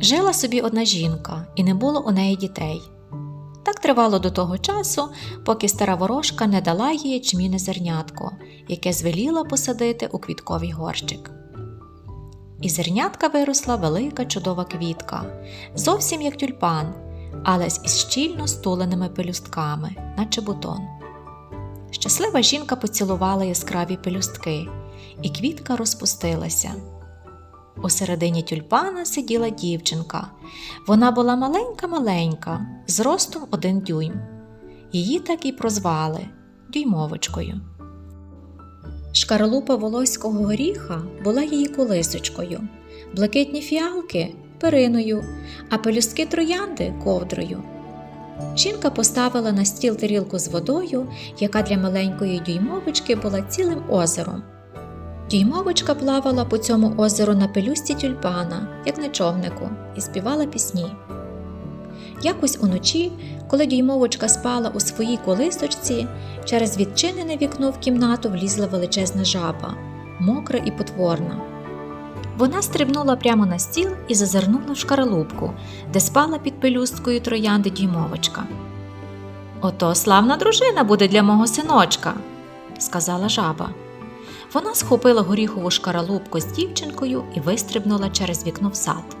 Жила собі одна жінка, і не було у неї дітей. Так тривало до того часу, поки стара ворожка не дала їй ячміне зернятко, яке звеліла посадити у квітковий горщик. І зернятка виросла велика чудова квітка, зовсім як тюльпан, але із щільно стуленими пелюстками, наче бутон. Щаслива жінка поцілувала яскраві пелюстки, і квітка розпустилася. У середині тюльпана сиділа дівчинка. Вона була маленька-маленька, з ростом один дюйм. Її так і прозвали дюймовочкою. Шкаралупа волоського горіха була її колисочкою, блакитні фіалки периною, а пелюстки троянди ковдрою. Жінка поставила на стіл тарілку з водою, яка для маленької дюймовочки була цілим озером. Дюймовочка плавала по цьому озеру на пелюсті тюльпана, як на човнику, і співала пісні. Якось уночі, коли дюймовочка спала у своїй колисочці, через відчинене вікно в кімнату влізла величезна жаба, мокра і потворна. Вона стрибнула прямо на стіл і зазирнула в шкаралупку, де спала під пелюсткою троянди дюймовочка. Ото славна дружина буде для мого синочка, сказала жаба. Вона схопила горіхову шкаралупку з дівчинкою і вистрибнула через вікно в сад.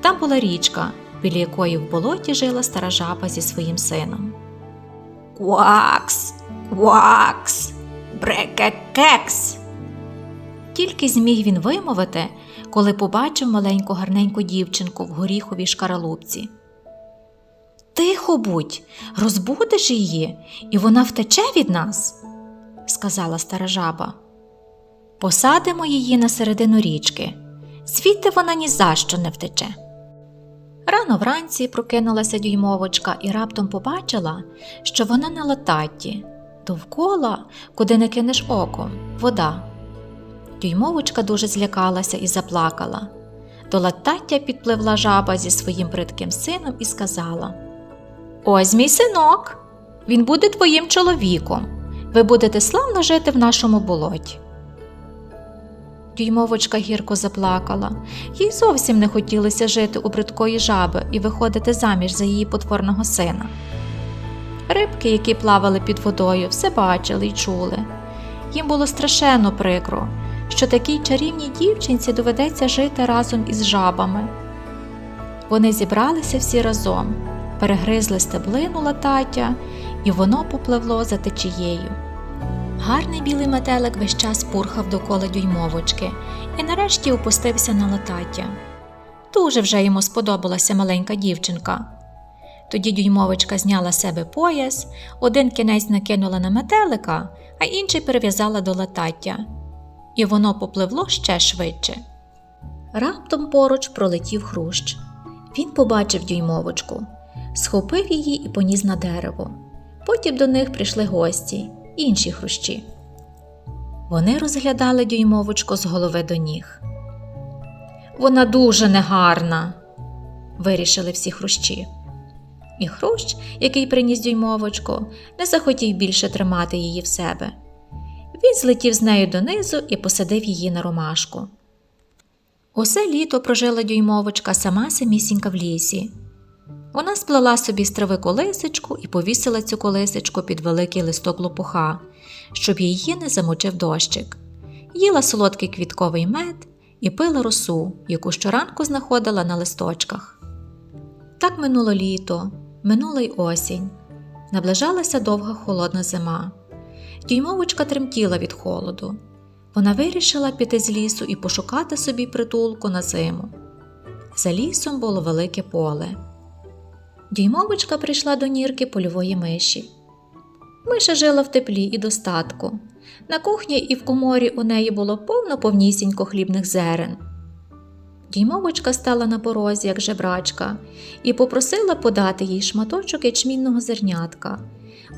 Там була річка, біля якої в болоті жила стара жаба зі своїм сином. Квакс, квакс, брекекекс. Тільки зміг він вимовити, коли побачив маленьку гарненьку дівчинку в горіховій шкаралупці. Тихо будь, розбудиш її, і вона втече від нас, сказала стара жаба. Посадимо її на середину річки, звідти вона ні за що не втече. Рано вранці прокинулася дюймовочка і раптом побачила, що вона на лататті, довкола, куди не кинеш оком, вода. Дюймовочка дуже злякалася і заплакала. До латаття підпливла жаба зі своїм придким сином і сказала: Ось мій синок, він буде твоїм чоловіком. Ви будете славно жити в нашому болоті. Дюймовочка гірко заплакала. Їй зовсім не хотілося жити у бридкої жаби і виходити заміж за її потворного сина. Рибки, які плавали під водою, все бачили й чули. Їм було страшенно прикро, що такій чарівній дівчинці доведеться жити разом із жабами. Вони зібралися всі разом, перегризли стеблину латаття, і воно попливло за течією. Гарний білий метелик весь час пурхав довкола дюймовочки і нарешті опустився на латаття. Дуже вже йому сподобалася маленька дівчинка. Тоді дюймовочка зняла себе пояс, один кінець накинула на метелика, а інший перев'язала до латаття, і воно попливло ще швидше. Раптом поруч пролетів хрущ. Він побачив дюймовочку, схопив її і поніс на дерево. Потім до них прийшли гості, інші хрущі. Вони розглядали дюймовочку з голови до ніг. Вона дуже негарна, вирішили всі хрущі. І хрущ, який приніс дюймовочку, не захотів більше тримати її в себе. Він злетів з нею донизу і посадив її на ромашку. Усе літо прожила дюймовочка сама самісінька в лісі. Вона сплела собі з трави колисочку і повісила цю колисочку під великий листок лопуха, щоб її не замочив дощик. Їла солодкий квітковий мед і пила росу, яку щоранку знаходила на листочках. Так минуло літо, минула й осінь. Наближалася довга холодна зима. Дюймовочка тремтіла від холоду. Вона вирішила піти з лісу і пошукати собі притулку на зиму. За лісом було велике поле. Дюймовочка прийшла до нірки польової миші. Миша жила в теплі і достатку. На кухні і в коморі у неї було повно повнісінько хлібних зерен. Дюймовочка стала на порозі, як жебрачка, і попросила подати їй шматочок ячмінного зернятка.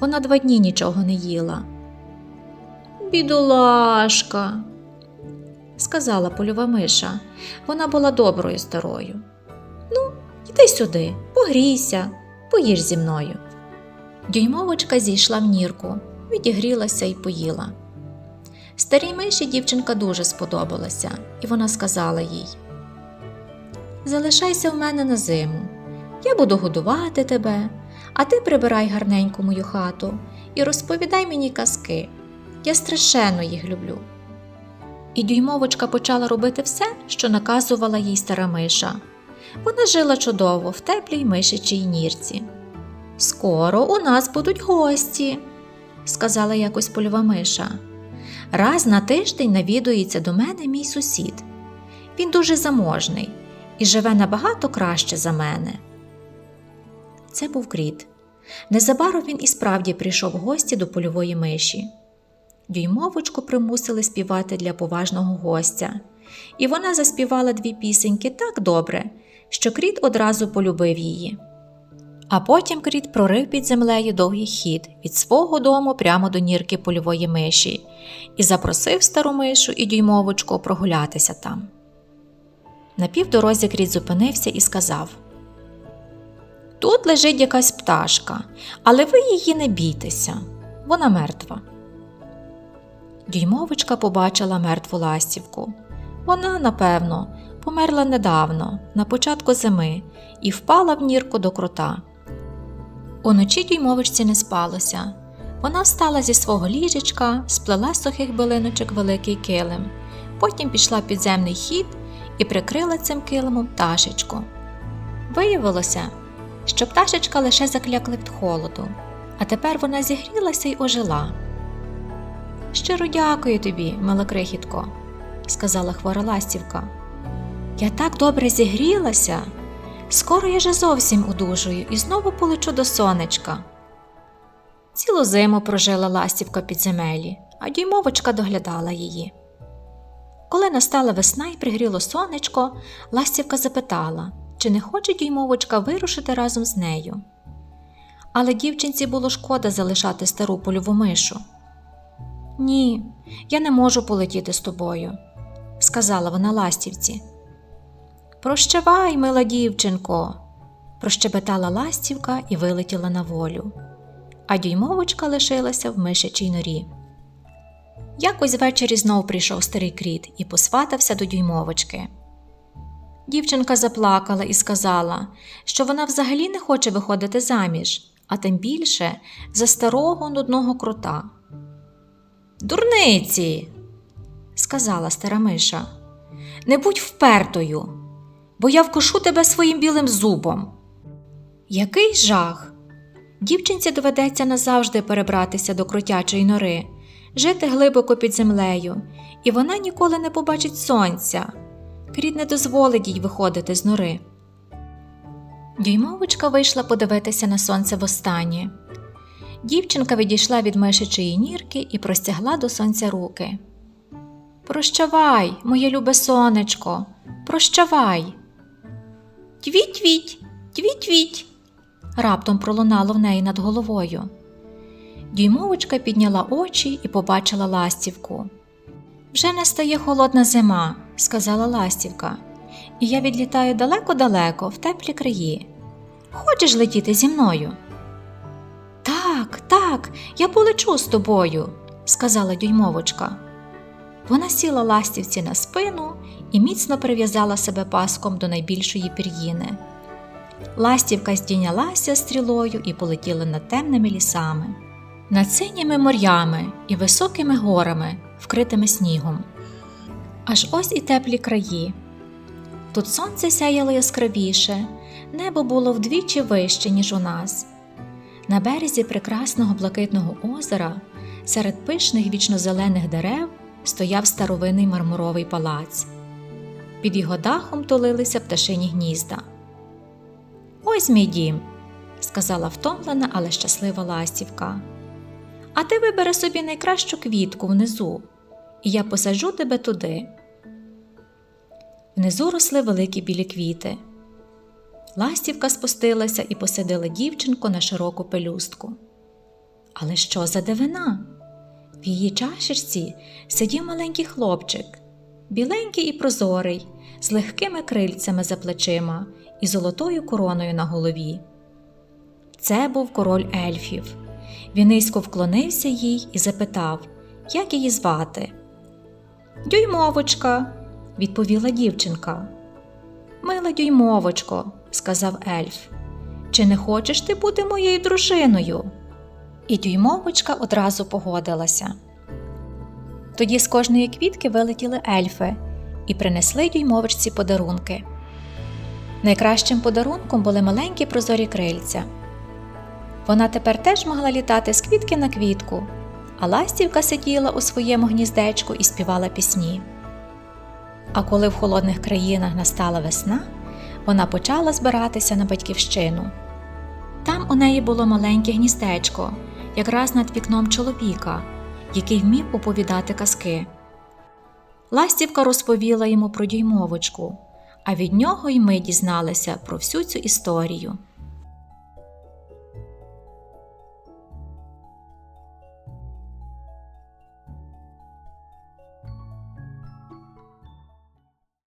Вона два дні нічого не їла. Бідолашка, сказала польова миша. Вона була доброю старою. Ну, йди сюди, погрійся, поїж зі мною. Дюймовочка зійшла в нірку, відігрілася і поїла. Старій миші дівчинка дуже сподобалася, і вона сказала їй: залишайся в мене на зиму. Я буду годувати тебе, а ти прибирай гарненько мою хату і розповідай мені казки. Я страшенно їх люблю. І дюймовочка почала робити все, що наказувала їй стара миша. Вона жила чудово в теплій мишичій нірці. Скоро у нас будуть гості, сказала якось польова миша. Раз на тиждень навідується до мене мій сусід. Він дуже заможний і живе набагато краще за мене. Це був кріт. Незабаром він і справді прийшов в гості до польової миші. Дюймовочку примусили співати для поважного гостя, і вона заспівала дві пісеньки так добре, що кріт одразу полюбив її. А потім кріт прорив під землею довгий хід від свого дому прямо до нірки польової миші і запросив стару мишу і дюймовочку прогулятися там. На півдорозі кріт зупинився і сказав Тут лежить якась пташка, але ви її не бійтеся, вона мертва. Дюймовочка побачила мертву ластівку. Вона, напевно, померла недавно, на початку зими, і впала в нірку до крота. Уночі дюймовичці не спалося. Вона встала зі свого ліжечка, сплела з сухих билиночок великий килим, потім пішла в підземний хід і прикрила цим килимом пташечку. Виявилося, що пташечка лише заклякла від холоду, а тепер вона зігрілася й ожила. Щиро дякую тобі, милокрихітко, сказала хвора ластівка. Я так добре зігрілася. Скоро я же зовсім одужую і знову полечу до сонечка. Цілу зиму прожила ластівка під земелі, а дюймовочка доглядала її. Коли настала весна і пригріло сонечко, ластівка запитала, чи не хоче дюймовочка вирушити разом з нею. Але дівчинці було шкода залишати стару польову мишу. Ні, я не можу полетіти з тобою, сказала вона ластівці. Прощавай, мила дівчинко, прощебетала ластівка і вилетіла на волю, а дюймовочка лишилася в мишачій норі. Якось ввечері знов прийшов старий кріт і посватався до дюймовочки. Дівчинка заплакала і сказала, що вона взагалі не хоче виходити заміж, а тим більше за старого нудного крота. Дурниці, сказала стара миша, не будь впертою, бо я вкушу тебе своїм білим зубом. Який жах! Дівчинці доведеться назавжди перебратися до кротячої нори, жити глибоко під землею, і вона ніколи не побачить сонця. Кріт не дозволить їй виходити з нори. Дюймовочка вийшла подивитися на сонце востаннє. Дівчинка відійшла від мишичої нірки і простягла до сонця руки. Прощавай, моє любе сонечко, прощавай. Твіть-твіть, твіть-твіть, раптом пролунало в неї над головою. Дюймовочка підняла очі і побачила ластівку. Вже не стає холодна зима, сказала ластівка, і я відлітаю далеко-далеко в теплі краї. Хочеш летіти зі мною? Так, так, я полечу з тобою, сказала дюймовочка. Вона сіла ластівці на спину і міцно прив'язала себе паском до найбільшої пір'їни. Ластівка здійнялася стрілою і полетіла над темними лісами, над синіми морями і високими горами, вкритими снігом. Аж ось і теплі краї. Тут сонце сяяло яскравіше, небо було вдвічі вище, ніж у нас. На березі прекрасного блакитного озера, серед пишних вічнозелених дерев, стояв старовинний мармуровий палац. Під його дахом тулилися пташині гнізда. Ось мій дім, сказала втомлена, але щаслива ластівка. А ти вибери собі найкращу квітку внизу, і я посаджу тебе туди. Внизу росли великі білі квіти. Ластівка спустилася і посадила дівчинку на широку пелюстку. Але що за дивина? В її чашечці сидів маленький хлопчик, біленький і прозорий, з легкими крильцями за плечима і золотою короною на голові. Це був король ельфів. Він низько вклонився їй і запитав, як її звати. Дюймовочка, відповіла дівчинка. Мила дюймовочко, сказав ельф, чи не хочеш ти бути моєю дружиною? І дюймовочка одразу погодилася. Тоді з кожної квітки вилетіли ельфи і принесли дюймовочці подарунки. Найкращим подарунком були маленькі прозорі крильця. Вона тепер теж могла літати з квітки на квітку, а ластівка сиділа у своєму гніздечку і співала пісні. А коли в холодних країнах настала весна, вона почала збиратися на батьківщину. Там у неї було маленьке гніздечко, якраз над вікном чоловіка, який вмів оповідати казки. Ластівка розповіла йому про дюймовочку, а від нього й ми дізналися про всю цю історію.